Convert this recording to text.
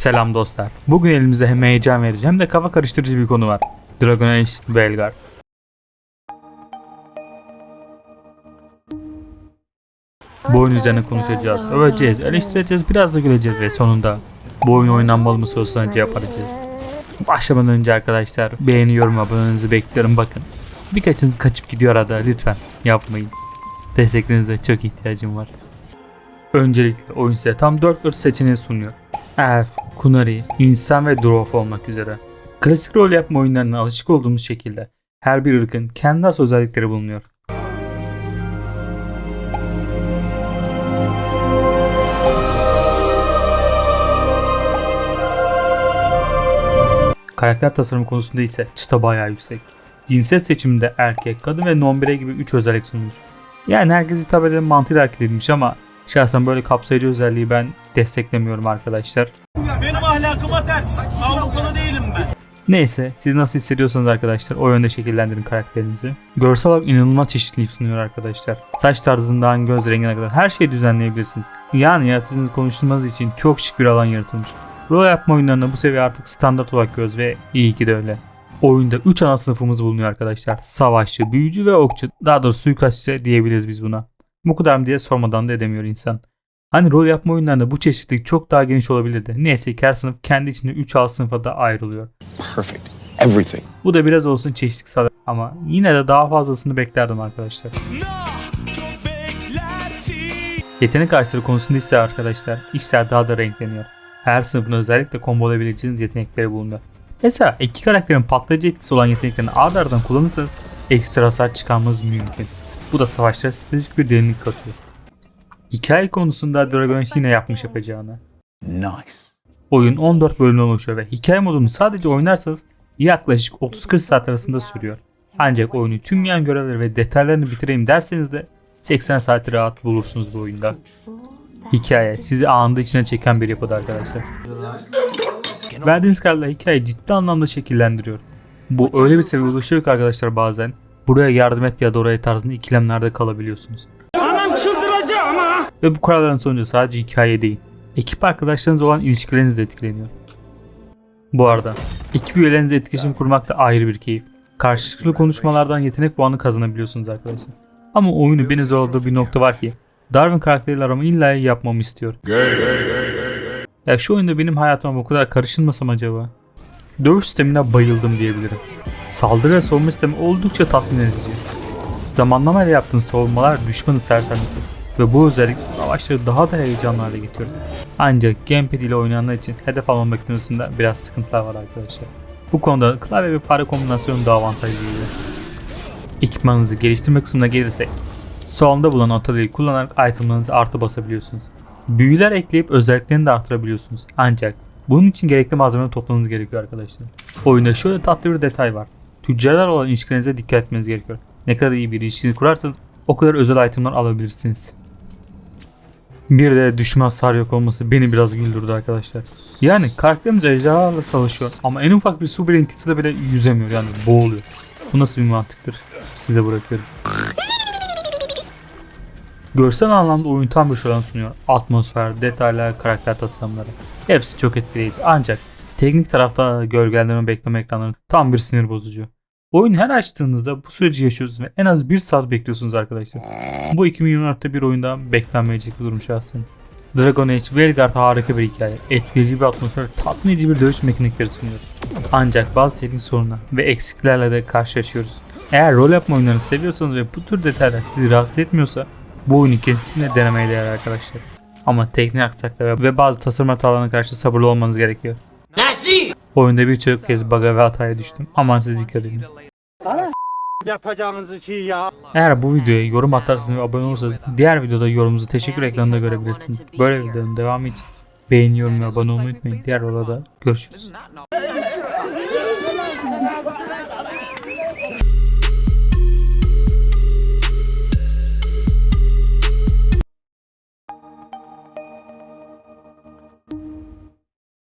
Selam dostlar. Bugün elimizde hem heyecan verici hem de kafa karıştırıcı bir konu var. Dragon Age Belgard. Bu oyun üzerine konuşacağız, öveceğiz, eleştireceğiz, biraz da güleceğiz ve sonunda bu oyun oynanmalı mı sorusuna cevap arayacağız. Başlamadan önce arkadaşlar beğeni yorum abonenizi bekliyorum bakın. Birkaçınız kaçıp gidiyor arada lütfen yapmayın. Desteklerinize çok ihtiyacım var. Öncelikle oyun size tam 4 ırk seçeneği sunuyor. Elf, Kunari, insan ve Dwarf olmak üzere. Klasik rol yapma oyunlarına alışık olduğumuz şekilde her bir ırkın kendi has özellikleri bulunuyor. Karakter tasarımı konusunda ise çıta bayağı yüksek. Cinsiyet seçiminde erkek, kadın ve non-birey gibi 3 özellik sunulmuş. Yani herkes hitap eden mantığıyla hareket edilmiş ama şahsen böyle kapsayıcı özelliği ben desteklemiyorum arkadaşlar. Benim ahlakıma ters. Avrupalı değilim ben. Neyse siz nasıl hissediyorsanız arkadaşlar o yönde şekillendirin karakterinizi. Görsel olarak inanılmaz çeşitlilik sunuyor arkadaşlar. Saç tarzından göz rengine kadar her şeyi düzenleyebilirsiniz. Yani yaratıcınızı konuşturmanız için çok şık bir alan yaratılmış. Rol yapma oyunlarında bu seviye artık standart olarak görüyoruz ve iyi ki de öyle. Oyunda 3 ana sınıfımız bulunuyor arkadaşlar. Savaşçı, büyücü ve okçu. Daha doğrusu suikastçı diyebiliriz biz buna. Bu kadar mı diye sormadan da edemiyor insan. Hani rol yapma oyunlarında bu çeşitlilik çok daha geniş olabilirdi. Neyse ki her sınıf kendi içinde 3 alt sınıfa da ayrılıyor. perfect. Everything. Bu da biraz olsun çeşitlilik sağlar ama yine de daha fazlasını beklerdim arkadaşlar. Yetenek ağaçları konusunda ise arkadaşlar işler daha da renkleniyor. Her sınıfın özellikle kombolayabileceğiniz yetenekleri bulunuyor. Mesela iki karakterin patlayıcı etkisi olan yeteneklerini ard ardadan kullanırsanız ekstra hasar çıkarmanız mümkün. Bu da savaşlara stratejik bir derinlik katıyor. Hikaye konusunda Dragon Age yine yapmış yapacağını. Nice. Oyun 14 bölümden oluşuyor ve hikaye modunu sadece oynarsanız yaklaşık 30-40 saat arasında sürüyor. Ancak oyunu tüm yan görevleri ve detaylarını bitireyim derseniz de 80 saati rahat bulursunuz bu oyunda. Hikaye sizi anında içine çeken bir yapıda arkadaşlar. Verdiğiniz kararla hikaye ciddi anlamda şekillendiriyor. Bu öyle bir seviye ulaşıyor ki arkadaşlar bazen buraya yardım et ya da oraya tarzında ikilemlerde kalabiliyorsunuz. Anam çıldıracağım ha. Ve bu kararların sonucu sadece hikaye değil. Ekip arkadaşlarınız olan ilişkileriniz de etkileniyor. Bu arada ekip üyelerinizle etkileşim kurmak da ayrı bir keyif. Karşılıklı konuşmalardan yetenek puanı kazanabiliyorsunuz arkadaşlar. Ama oyunu beni zorladığı bir nokta var ki Darwin karakteriyle aramı illa yapmamı istiyor. Ya şu oyunda benim hayatıma bu kadar karışılmasam acaba? Dövüş sistemine bayıldım diyebilirim. Saldırı ve savunma sistemi oldukça tatmin edici. Zamanlamayla yaptığın savunmalar düşmanı sersemletiyor ve bu özellik savaşları daha da heyecanlı hale getiriyor. Ancak gamepad ile oynayanlar için hedef alma mekanizmasında biraz sıkıntılar var arkadaşlar. Bu konuda klavye ve fare kombinasyonu daha avantajlı geliyor. Ekipmanınızı geliştirme kısmına gelirsek, solunda bulunan atölyeyi kullanarak itemlarınızı artı basabiliyorsunuz. Büyüler ekleyip özelliklerini de artırabiliyorsunuz. Ancak bunun için gerekli malzemeleri toplamanız gerekiyor arkadaşlar. Oyunda şöyle tatlı bir detay var. Tüccarlar olan ilişkilerinize dikkat etmeniz gerekiyor. Ne kadar iyi bir ilişkiniz kurarsanız o kadar özel itemler alabilirsiniz. Bir de düşman hasar yok olması beni biraz güldürdü arkadaşlar. Yani karakterimiz ejderhalarla savaşıyor ama en ufak bir su birintisi de bile yüzemiyor yani boğuluyor. Bu nasıl bir mantıktır? Size bırakıyorum. Görsel anlamda oyun tam bir şölen sunuyor. Atmosfer, detaylar, karakter tasarımları. Hepsi çok etkileyici. Ancak teknik tarafta gölgelendirme bekleme ekranları tam bir sinir bozucu. Oyunu her açtığınızda bu süreci yaşıyorsunuz ve en az bir saat bekliyorsunuz arkadaşlar. Bu 2024'te bir oyunda beklenmeyecek bir durum şahsen. Dragon Age Velgard harika bir hikaye. Etkileyici bir atmosfer, tatmin edici bir dövüş mekanikleri sunuyor. Ancak bazı teknik sorunlar ve eksiklerle de karşılaşıyoruz. Eğer rol yapma oyunlarını seviyorsanız ve bu tür detaylar sizi rahatsız etmiyorsa bu oyunu kesinlikle denemeye değer arkadaşlar. Ama teknik aksaklıklara ve bazı tasarım hatalarına karşı sabırlı olmanız gerekiyor. Oyunda birçok kez bug'a ve hataya düştüm. Aman siz dikkat edin. Yapacağınız işi ya. Eğer bu videoya yorum atarsınız ve abone olursanız diğer videoda yorumunuzu teşekkür ekranında görebilirsiniz. Böyle videonun devamı için beğeni, yorum ve abone olmayı unutmayın. Diğer videoda görüşürüz.